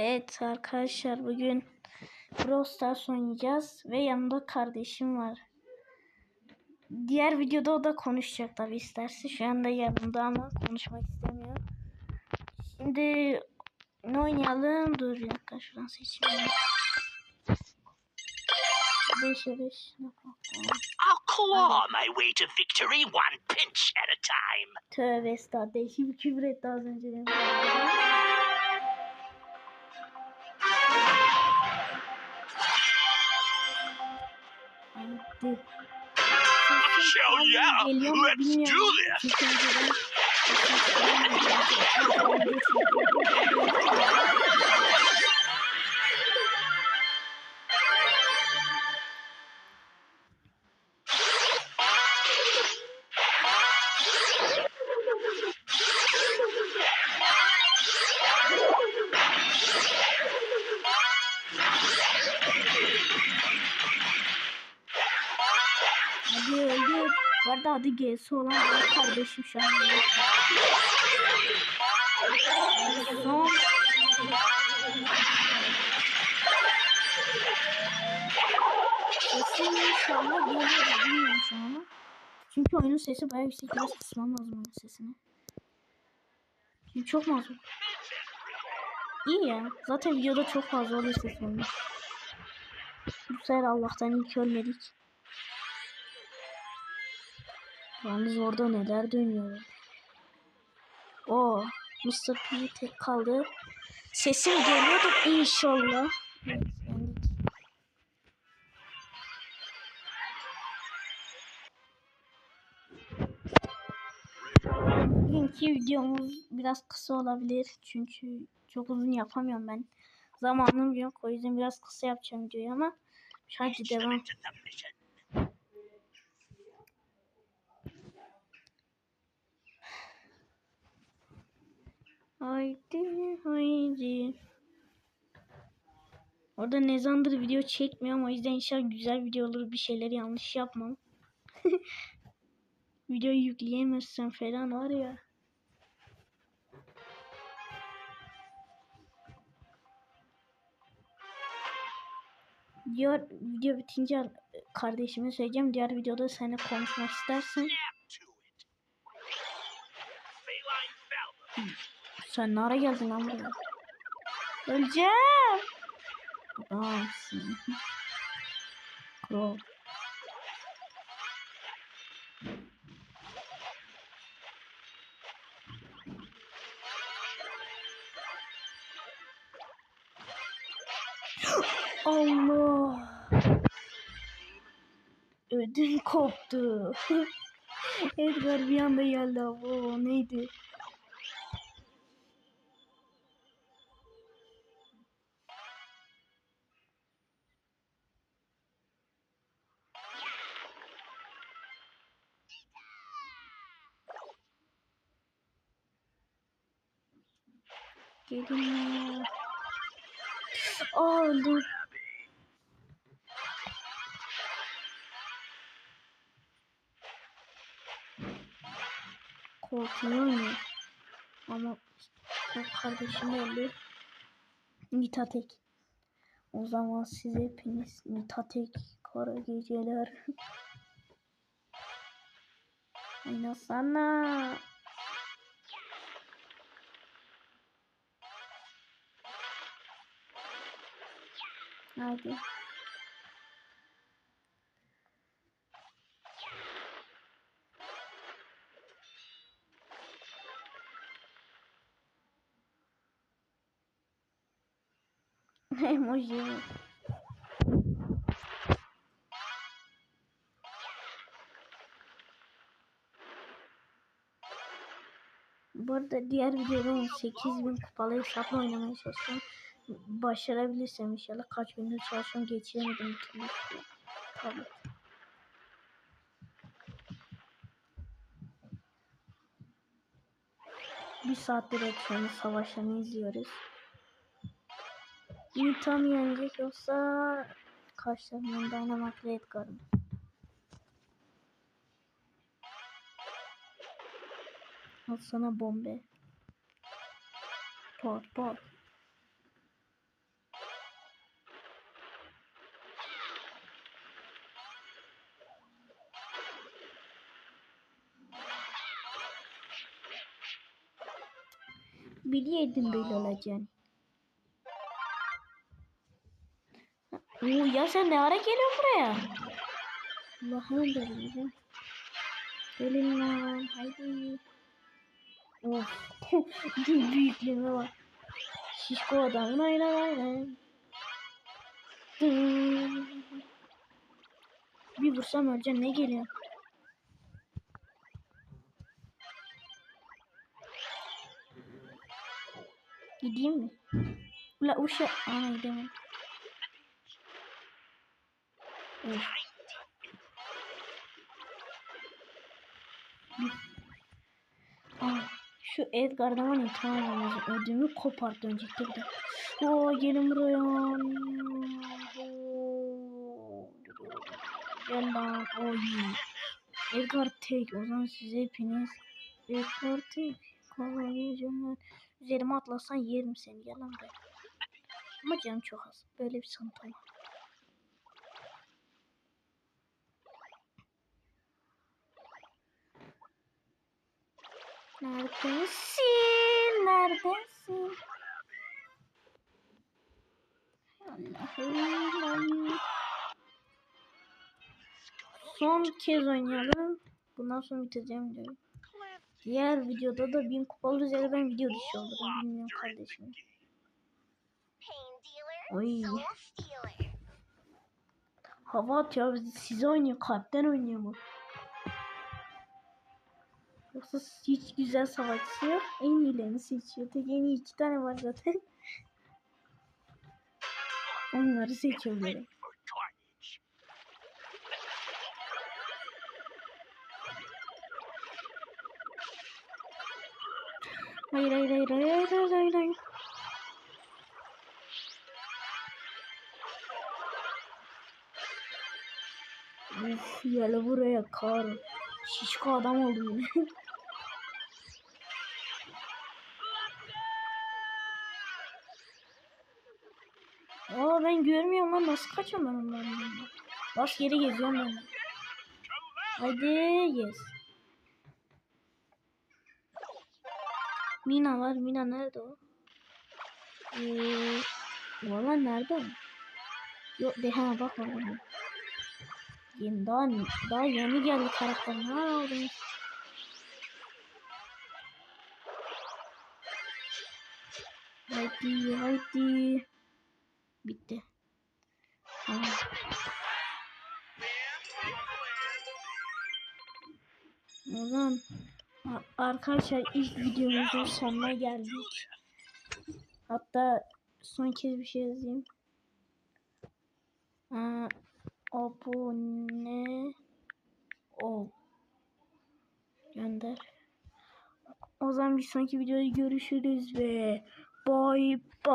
Evet arkadaşlar bugün Brawl Stars oynayacağız ve yanımda kardeşim var. Diğer videoda o da konuşacak tabi isterse. Şu anda yanımda ama konuşmak istemiyor. Şimdi ne oynayalım? Dur bir dakika şuradan seçeyim. 5'e 5. I'll claw my way to victory one pinch at a time. Tövbe estağfurullah. Bir küfür etti az önce. Benim. Hadi. Hell yeah, Geliyor mu let's bilmiyorum. do this. Bu arada adı G'si olan kardeşim şu an. Son. Sesi inşallah geliyor bilmiyorum şu an. Çünkü oyunun sesi bayağı yüksek. Biraz kısmam lazım oyunun sesini. Çünkü çok az? İyi ya. Zaten videoda çok fazla oluyor ses. Bu sefer Allah'tan ilk ölmedik. Yalnız orada neler dönüyor. O Mr. P tek kaldı. Sesim geliyordu inşallah. Bugünkü videomuz biraz kısa olabilir. Çünkü çok uzun yapamıyorum ben. Zamanım yok. O yüzden biraz kısa yapacağım videoyu ama hadi devam. Haydi haydi. Orada ne zamandır video çekmiyorum o yüzden inşallah güzel video olur bir şeyler yanlış yapmam. Videoyu yükleyemezsem falan var ya. Diğer video bitince kardeşime söyleyeceğim. Diğer videoda seninle konuşmak istersen. Sen ne ara geldin lan buraya? Öleceğim. Adamsın. Crow. Allah. Ödüm koptu. Edgar bir anda geldi abi. O neydi? Gelin ya. Aa öldüm. Korkuyor mu? Ama kardeşim öldü. Nitatek. O zaman size hepiniz Nitatek kara geceler. Oynasana. Hadi. Emoji. Bu arada diğer videoda 8000 kupalı hesapla oynamaya çalışıyorum. Başarabilirsem inşallah kaç gündür çalışıyorum geçiremedim. Tabii. Bir saattir ekranı savaşlarını izliyoruz. Nita mı yenecek yoksa karşılarından Dynamite Edgar mı? Al sana bombe. Pat pat. Biliyordum böyle olacağını. Oo, ya sen ne ara geliyorsun buraya? Allah'ım bileceğim. Gelin lan haydi. Of. Büyüklüğüne bak. Şişko adam. Lay lay lay lay. Dın. Bir vursam öleceğim ne geliyor? Gideyim mi? Ula uşa... Ana gidemem. Of. Aa, şu Edgar'dan var ya tamam ödümü koparttı önceki de. Oo gelin buraya. Gel lan. Oy. Edgar tek. O zaman size hepiniz Edgar tek. Kovalayacağım ben. Üzerime atlasan yerim seni. Gel lan buraya. Ama canım çok az. Böyle bir sıkıntı var. Neredesin? Neredesin? Allah'ım. Son kez oynayalım. Bundan sonra bitireceğim diyorum. Diğer videoda da 1000 kupalı üzere ben video dışı olurum. Bilmiyorum kardeşim. Oy. Hava atıyor. Size oynuyor. Kalpten oynuyor bu. Yoksa hiç güzel savaşçı yok. En iyilerini seçiyor. Tek en iyi iki tane var zaten. Onları seçiyor böyle. Hayır hayır hayır hayır hayır hayır hayır. Uf gel buraya kar. Şişko adam oldum yine. Aa ben görmüyorum lan nasıl kaçıyorum ben onlardan. Bas geri geziyorum ben. Hadi yes. Mina var. Mina nerede o? Eee... Valla nerede o? Yok de ha bak orada. Yeni daha, daha yeni geldi karakter. Ne aldın? Haydi haydi. Bitti. Tamam. O zaman a- arkadaşlar ilk videomuzun sonuna geldik. Hatta son kez bir şey yazayım. Aa, abone ol. Gönder. O zaman bir sonraki videoda görüşürüz ve bye bye.